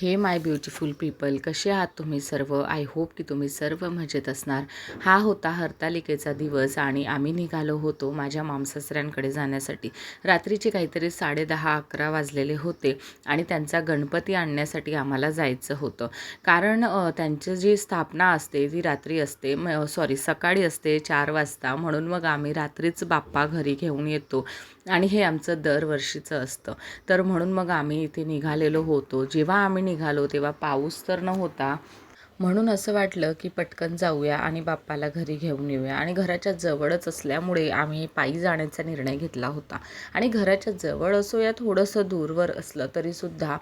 Hey my beautiful people कसे आहात तुम्ही सर्व? आय होप की तुम्ही सर्व मजेत असणार. हा होता हरतालिकेचा दिवस आणि आम्ही निघालो होतो माझ्या मामसासऱ्यांकडे जाण्यासाठी. रात्रीचे काहीतरी साडेदहा अकरा वाजलेले होते आणि त्यांचा गणपती आणण्यासाठी आम्हाला जायचं होतं. कारण त्यांची जी स्थापना असते ती रात्री असते म सॉरी सकाळी असते चार वाजता म्हणून मग आम्ही रात्रीच बाप्पा घरी घेऊन येतो. आणि हे आमचं दरवर्षीचं असतं. तर म्हणून मग आम्ही इथे निघालेलो होतो. जेव्हा आम्ही निघालो तेव्हा पाऊस तर नव्हता. म्हणून असं वाटलं की पटकन जाऊया आणि बाप्पाला घरी घेऊन येऊया. आणि घराच्या जवळच असल्यामुळे आम्ही पायी जाण्याचा निर्णय घेतला होता. आणि घराच्या जवळ असो या थोडंसं दूरवर असलं तरीसुद्धा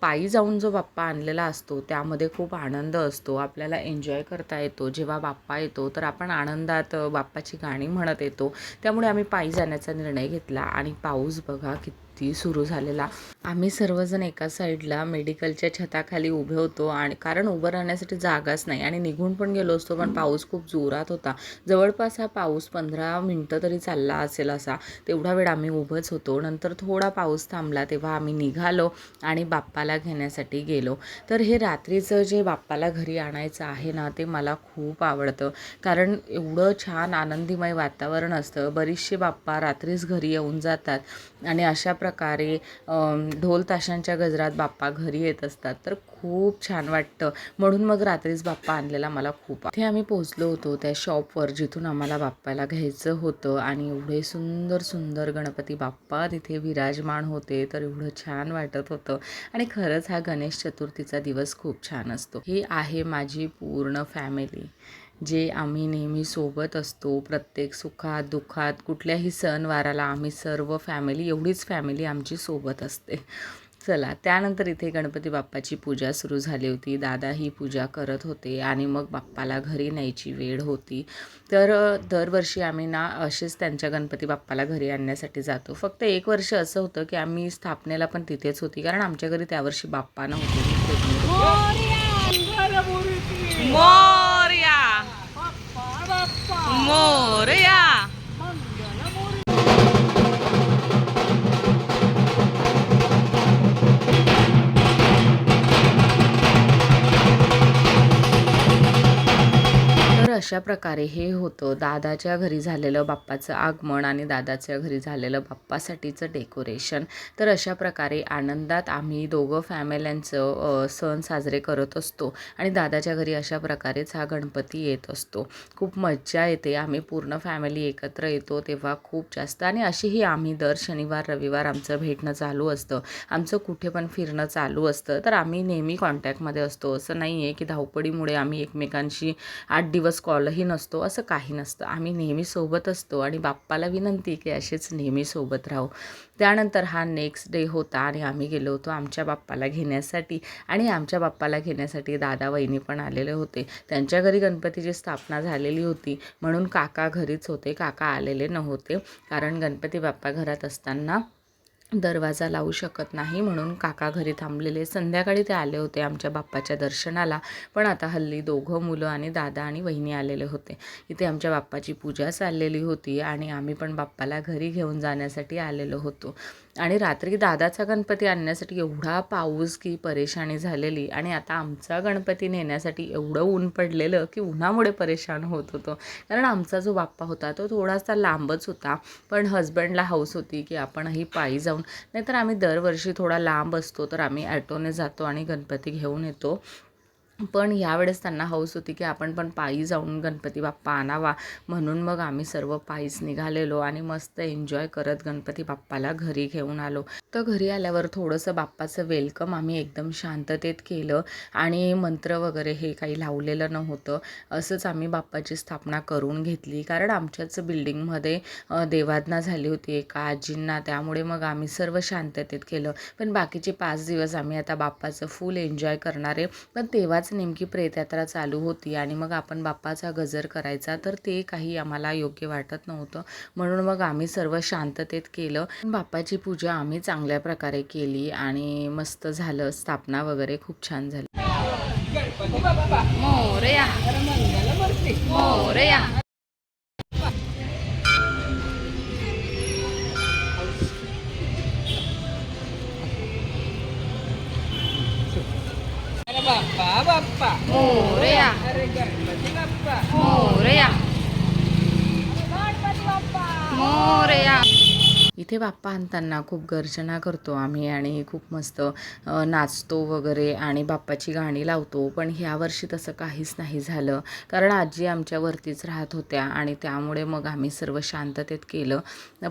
पायी जाऊन जो बाप्पा आणलेला असतो त्यामध्ये खूप आनंद असतो. आपल्याला एन्जॉय करता येतो. जेव्हा बाप्पा येतो तर आपण आनंदात बाप्पाची गाणी म्हणत येतो. त्यामुळे आम्ही पायी जाण्याचा निर्णय घेतला. आणि पाऊस बघा किती सुरू झालेला. आम्ही सर्वजण एका साईडला मेडिकलच्या छताखाली उभे होतो आणि कारण उभं राहण्यासाठी जागाच नाही आणि निघून पण गेलो असतो पण पाऊस खूप जोरात होता. जवळपास हा पाऊस पंधरा मिनटं तरी चालला असेल असा. तेवढा वेळ आम्ही उभंच होतो. नंतर थोडा पाऊस थांबला तेव्हा आम्ही निघालो आणि बाप्पाला घेण्यासाठी गेलो. तर हे रात्रीचं जे बाप्पाला घरी आणायचं आहे ना ते मला खूप आवडतं. कारण एवढं छान आनंदीमय वातावरण असतं. बरीचशी बाप्पा रात्रीच घरी येऊन जातात आणि अशा प्रकारे ढोल ताशांच्या गजरात बाप्पा घरी येत असतात. तर खूप छान वाटतं. म्हणून मग रात्रीच बाप्पा आणलेला मला खूप तिथे आम्ही पोहोचलो होतो त्या शॉपवर जिथून आम्हाला बाप्पाला घ्यायचं होतं. आणि एवढे सुंदर सुंदर गणपती बाप्पा तिथे विराजमान होते. तर एवढं छान वाटत होतं. आणि खरंच हा गणेश चतुर्थीचा दिवस खूप छान असतो. ही आहे माझी पूर्ण फॅमिली. जे आम्ही नेहमी सोबत असतो प्रत्येक सुखात दुःखात कुठल्याही सणवाराला आम्ही सर्व फॅमिली एवढीच फॅमिली आमची सोबत असते. चला त्यानंतर इथे गणपती बाप्पाची पूजा सुरू झाली होती. दादा ही पूजा करत होते आणि मग बाप्पाला घरी न्यायची वेळ होती. तर दरवर्षी आम्ही ना असेच त्यांच्या गणपती बाप्पाला घरी आणण्यासाठी जातो. फक्त एक वर्ष असं होतं की आम्ही स्थापनेला पण तिथेच होती. कारण आमच्या घरी त्यावर्षी बाप्पा नव्हते मी pregnant होते. मोरया मोरया अशा प्रकारे हे होतं. दादाच्या घरी झालेलं बाप्पाचं आगमन आणि दादाच्या घरी झालेलं बाप्पासाठीचं डेकोरेशन. तर अशा प्रकारे आनंदात आम्ही दोघं फॅमिल्यांचं सण साजरे करत असतो आणि दादाच्या घरी अशा प्रकारेच हा गणपती येत असतो. खूप मज्जा येते. आम्ही पूर्ण फॅमिली एकत्र येतो तेव्हा खूप जास्त. आणि अशीही आम्ही दर शनिवार रविवार आमचं भेटणं चालू असतं. आमचं कुठे पण फिरणं चालू असतं. तर आम्ही नेहमी कॉन्टॅक्टमध्ये असतो. असं नाही आहे की धावपळीमुळे आम्ही एकमेकांशी आठ दिवस कॉ कॉलही नसतो असं काही नसतं. आम्ही नेहमी सोबत असतो आणि बाप्पाला विनंती की असेच नेहमी सोबत राहू. त्यानंतर हा नेक्स्ट डे होता आणि आम्ही गेलो होतो आमच्या बाप्पाला घेण्यासाठी आणि आमच्या बाप्पाला घेण्यासाठी दादा वहिनी पण आलेले होते. त्यांच्या घरी गणपतीची स्थापना झालेली होती. म्हणून काका घरीच होते. काका आलेले नव्हते. कारण गणपती बाप्पा घरात असताना दरवाजा लावू शकत नाही म्हणून काका घरी थांबलेले. संध्याकाळी ते आले होते आमच्या बाप्पाच्या दर्शनाला. पण आता हल्ली दोघं मुलं आणि दादा आणि वहिनी आलेले होते. इथे आमच्या बाप्पाची पूजा चाललेली होती आणि आम्ही पण बाप्पाला घरी घेऊन जाण्यासाठी आलेलो होतो. आणि रात्री दादाचा गणपती आणण्यासाठी एवढा पाऊस की परेशानी झालेली आणि आता आमचा गणपती नेण्यासाठी एवढं ऊन पडलेलं की उन्हामुळे परेशान होत होतो. कारण आमचा जो बाप्पा होता तो थोडासा लांबच होता. पण हजबंडला हौस होती की आपणही पायी जाऊन. नाहीतर आम्ही दरवर्षी थोडा लांब असतो तर आम्ही ॲटोने जातो आणि गणपती घेऊन येतो. पण यावेळेस त्यांना हौस होती की आपण पण पायी जाऊन गणपती बाप्पा आणावा म्हणून मग आम्ही सर्व पायीच निघालेलो आणि मस्त एन्जॉय करत गणपती बाप्पाला घरी घेऊन आलो. तर घरी आल्यावर थोडंसं बाप्पाचं वेलकम आम्ही एकदम शांततेत केलं आणि मंत्र वगैरे हे काही लावलेलं नव्हतं. असंच आम्ही बाप्पाची स्थापना करून घेतली. कारण आमच्याच बिल्डिंगमध्ये देवाधना झाली होती एका आजींना. त्यामुळे मग आम्ही सर्व शांततेत केलं. पण बाकीचे पाच दिवस आम्ही आता बाप्पाचं फुल एन्जॉय करणार आहे. पण तेव्हाच नेमकी प्रेतयात्रा चालू होती आणि मग आपण बाप्पाचा गजर करायचा तर ते काही आम्हाला योग्य वाटत नव्हतं. म्हणून मग आम्ही सर्व शांततेत केलं. बाप्पाची पूजा आम्ही चांगल्या प्रकारे केली आणि मस्त झालं. स्थापना वगैरे खूप छान झाली. मोरया. मोरया. बाप्पा बाप्पा मोरया. गणपती बाप्पा मोरया. मोरया. तिथे बाप्पा आणताना खूप गर्जना करतो आम्ही आणि खूप मस्त नाचतो वगैरे आणि बाप्पाची गाणी लावतो. पण ह्या वर्षी तसं काहीच नाही झालं. कारण आजी आमच्यावरतीच राहत होत्या आणि त्यामुळे मग आम्ही सर्व शांततेत केलं.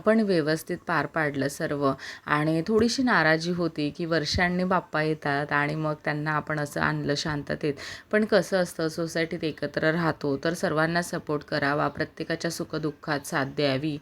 पण व्यवस्थित पार पाडलं सर्व. आणि थोडीशी नाराजी होती की वर्षांनी बाप्पा येतात आणि मग त्यांना आपण असं आणलं शांततेत. पण कसं असतं सोसायटीत एकत्र राहतो तर सर्वांना सपोर्ट करावा प्रत्येकाच्या सुखदुःखात साथ द्यावी.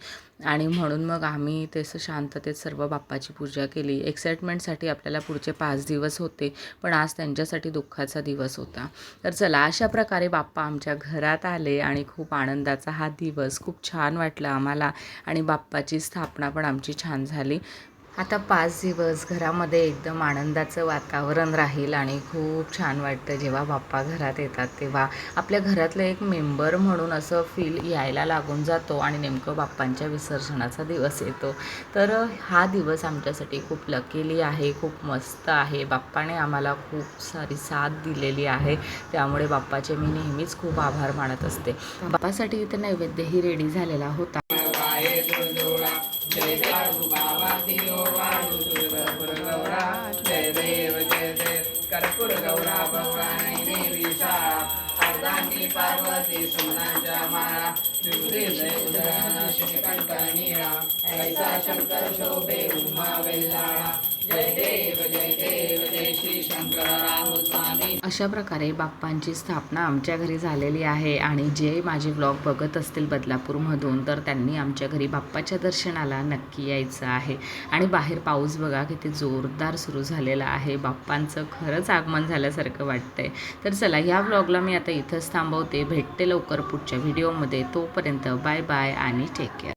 आणि म्हणून मग आम्ही ते तसं शांततेत सर्व बाप्पाची पूजा केली. एक्साइटमेंटसाठी आपल्याला पुढचे पाच दिवस होते पण आज त्यांच्यासाठी दुःखाचा दिवस होता. तर चला अशा प्रकारे बाप्पा आमच्या घरात आले आणि खूप आनंदाचा हा दिवस खूप छान वाटला आम्हाला आणि बाप्पाची स्थापना पण आमची छान झाली. आता पाच दिवस घरामध्ये एकदम आनंदाचं वातावरण राहील आणि खूप छान वाटतं. जेव्हा बाप्पा घरात येतात तेव्हा आपल्या घरातलं एक मेंबर म्हणून असं फील यायला लागून जातो आणि नेमकं बाप्पांच्या विसर्जनाचा दिवस येतो. तर हा दिवस आमच्यासाठी खूप लकीली आहे खूप मस्त आहे. बाप्पाने आम्हाला खूप सारी साथ दिलेली आहे. त्यामुळे बाप्पाचे मी नेहमीच खूप आभार मानत असते. बाप्पासाठी इथे नैवेद्यही रेडी झालेला होता. गौरा भवानी देवी शाळा अर्धांगी पार्वती सोनाच्या माळा दुर्गे जय श्रीकंठ नीळा ऐसा शंकर शोभे उमा वेल्लाळा जय देव जय देव जय श्री शंकरा अशा प्रकारे बाप्पांची स्थापना आमच्या घरी झालेली आहे आणि जे माझे व्लॉग बघत असतील बदलापूरमधून तर त्यांनी आमच्या घरी बाप्पाच्या दर्शनाला नक्की यायचं आहे. आणि बाहेर पाऊस बघा किती जोरदार सुरू झालेला आहे. बाप्पांचं खरंच आगमन झाल्यासारखं वाटतंय. तर चला ह्या व्लॉगला मी आता इथंच थांबवते. भेटते लवकर पुढच्या व्हिडिओमध्ये तोपर्यंत बाय बाय आणि टेक केअर